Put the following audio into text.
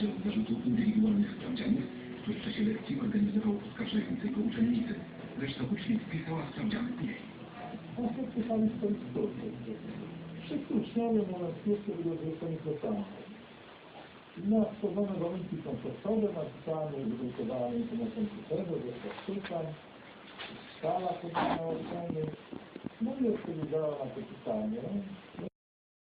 także zarzutów indywidualnych sprawdzianych, który w czasie lekcji organizował oskarżającej go uczennicy. Reszta uczniów pisała sprawdziany w później. Następnie pisali swoich sprawdzianów. Wszyscy uczniowie na następnie byli odwróceni do samych. Na stworzone warunki są podstawowe, napisane, wydrukowane na komputerze, zastrzykan, skala podana oceny, no i odpowiedziała na to pytanie.